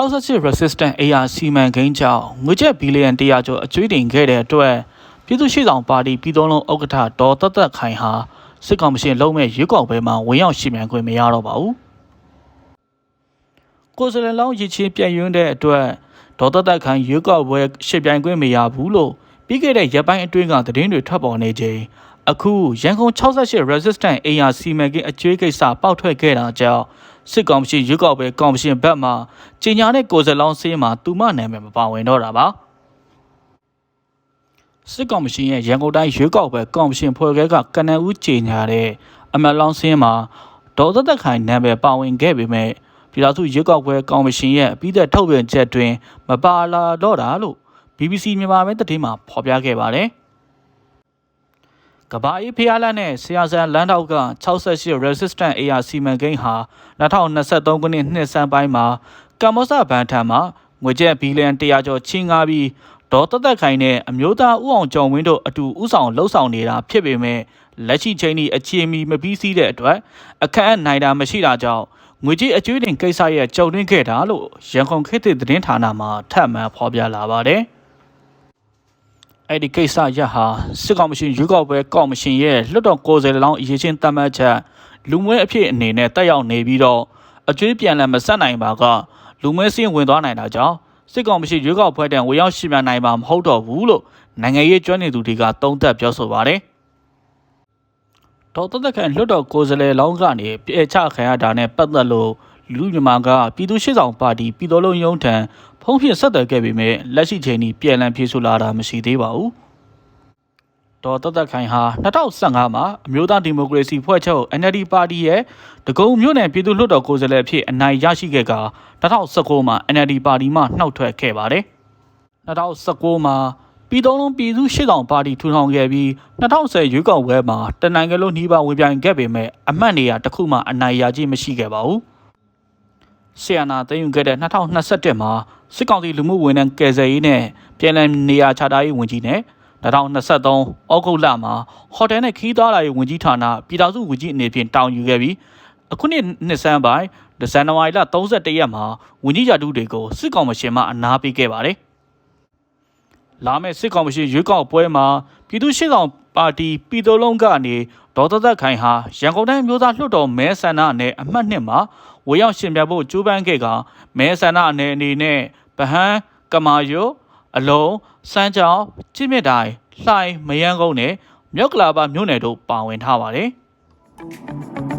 68 resistant AR စီမံကိန်းကြောင့်ငွေကျပ်ဘီလီယံ100ကျော်အကျွေးတင်ခဲ့တဲ့အတွက်ပြည်သူ့ရှိဆောင်ပါတီပြည်တော်လုံးဥက္ကဋ္ဌဒေါ်သက်သက်ခိုင်ဟာစစ်ကောင်မရှင်လုံးမဲ့ရွေးကောက်ပွဲမှာဝင်ရောက်ရှိမြန်ခွင့်မရတော့ပါဘူး။ကိုယ်စားလှယ်လောင်းရည်ချင်းပြည့်ရွံ့တဲ့အတွက်ဒေါ်သက်သက်ခိုင်ရွေးကောက်ပွဲရှစ်ပြိုင်ခွင့်မရဘူးလို့ပြီးခဲ့တဲ့ရက်ပိုင်းအတွင်းကသတင်းတွေထွက်ပေါ်နေချိန် အခုရန်ကုန်68 resistant AR စီမံကိန်းအကျွေးကိစ္စပေါက်ထွက်ခဲ့တာကြောင့်စစ်ကောင်စီရွေးကောက်ပွဲကော်မရှင်ဘက်မှကြီးညာတဲ့ကိုယ်စားလောင်းစည်းမှာတူမနာမည်မပါဝင်တော့တာပါစစ်ကောင်စီရဲ့ရန်ကုန်တိုင်းရွေးကောက်ပွဲကော်မရှင်ဖွဲ့ခွဲကကနန်ဦးကြီးညာတဲ့အမတ်လောင်းစည်းမှာဒေါ်သက်သက်ခိုင်နာမည်ပါဝင်ခဲ့ပေမဲ့ပြည်ထောင်စုရွေးကောက်ပွဲကော်မရှင်ရဲ့အပြီးသက်ထုတ်ပြန်ချက်တွင်မပါလာတော့တာလို့ BBC မြန်မာမဲသတင်းမှာဖော်ပြခဲ့ပါတယ် ကဘာအေးဖျားလန်းနဲ့ဆရာဆန်လန်းတောက်က68 resistant AR စီမံကိန်းဟာ2023ခုနှစ်နှစ်ဆန်းပိုင်းမှာကမ္ဘောဇဘန်ထံမှငွေကျပ်ဘီလီယံ100ကျော်ချင်းကားပြီးဒေါ်သက်သက်ခိုင်နဲ့အမျိုးသားဦးအောင်ကျော်ဝင်းတို့အတူဥဆောင်လှုပ်ဆောင်နေတာဖြစ်ပေမဲ့လက်ရှိချိန်ထိအခြေမီမပြီးစီးတဲ့အတွက်အခက်အနိုင်တာမရှိတာကြောင့်ငွေကြေးအကျွေးတင်ကိစ္စရဲ့ကြုံရင်းခဲ့တာလို့ရန်ကုန်ခေတ်သစ်သတင်းဌာနမှထပ်မံဖော်ပြလာပါတယ်။ အဲ့ဒီကိစ္စရပ်ဟာစစ်ကောင်မရှင်ရွေးကောက်ပွဲကော်မရှင်ရဲ့လွှတ်တော်ကိုယ်စားလှယ်လောင်းအရေးချင်းတတ်မှတ်ချက်လူမွဲအဖြစ်အနေနဲ့တက်ရောက်နေပြီးတော့အကျွေးပြန်လည်မဆက်နိုင်ပါကလူမွဲစင်းဝင်သွားနိုင်တာကြောင့်စစ်ကောင်မရှင်ရွေးကောက်ပွဲတန်ဝေရောက်ရှိမြန်နိုင်မှာမဟုတ်တော့ဘူးလို့နိုင်ငံရေးကျွမ်းနေသူတွေကသုံးသပ်ပြောဆိုပါတယ်ဒေါက်တာတခင်လွှတ်တော်ကိုယ်စားလှယ်လောင်းကနေပြေချခံရတာနဲ့ပတ်သက်လို့လူမြန်မာကပြည်သူ့ရှေ့ဆောင်ပါတီပြည်တော်လုံးရုံးထံ ဖုံးဖြင့်ဆက်သွယ်ခဲ့ပေမဲ့လက်ရှိချိန်ထိပြန်လည်ဖြေဆိုလာတာမရှိသေးပါဘူး။ဒေါ်တသက်ခိုင်ဟာ2015မှာအမျိုးသားဒီမိုကရေစီဖွဲ့ချုပ် NLD ပါတီရဲ့တကုံမြို့နယ်ပြည်သူ့လွှတ်တော်ကိုယ်စားလှယ်အဖြစ်အနိုင်ရရှိခဲ့က2019မှာ NLD ပါတီမှနှုတ်ထွက်ခဲ့ပါတယ်။2019မှာပြည်တော်လုံးပြည်သူရှေ့ဆောင်ပါတီထူထောင်ခဲ့ပြီး2010ရွေးကောက်ပွဲမှာတနိုင်ငံလုံးနှီးပါဝင်ပြိုင်ခဲ့ပေမဲ့အမတ်နေရာတစ်ခုမှအနိုင်ရခြင်းမရှိခဲ့ပါဘူး။ဆီယနာသိမ်းယူခဲ့တဲ့2021မှာ စစ်ကောင်စီလူမှုဝန်ထမ်းကယ်ဆယ်ရေးနဲ့ပြည်လည်နေရာချထားရေးဝန်ကြီးနဲ့2023ဩဂုတ်လမှာဟိုတယ်နဲ့ခီးသွားလာရေးဝန်ကြီးဌာနပြည်ထောင်စုဝန်ကြီးအနေဖြင့်တောင်းယူခဲ့ပြီးအခုနှစ်နှစ်ဆန်းပိုင်းဒီဇန်နဝါရီလ31ရက်မှာဝန်ကြီးရာထူးတွေကိုစစ်ကောင်မရှင်မှအနားပေးခဲ့ပါတယ်။ လာမယ့်စစ်ကောင်မရှင်ရွေးကောက်ပွဲမှာပြည်သူ့ရှေ့ဆောင်ပါတီပြည်သူ့လုံးကနေဒေါ်သက်သက်ခိုင်ဟာရန်ကုန်တိုင်းမျိုးသားလွှတ်တော်မဲဆန္ဒနယ်အမှတ်နှစ်မှာဝေရောက်ရှင်ပြဖို့ကြိုးပမ်းခဲ့ကမဲဆန္ဒနယ်အနေနဲ့ဗဟန်းကမာယိုအလုံးစမ်းကြောင်ကြည့်မြစ်တိုင်းလှိုင်မယန်းကုန်းနဲ့မြောက်ကလာပါမြို့နယ်တို့ပါဝင်ထားပါတယ်။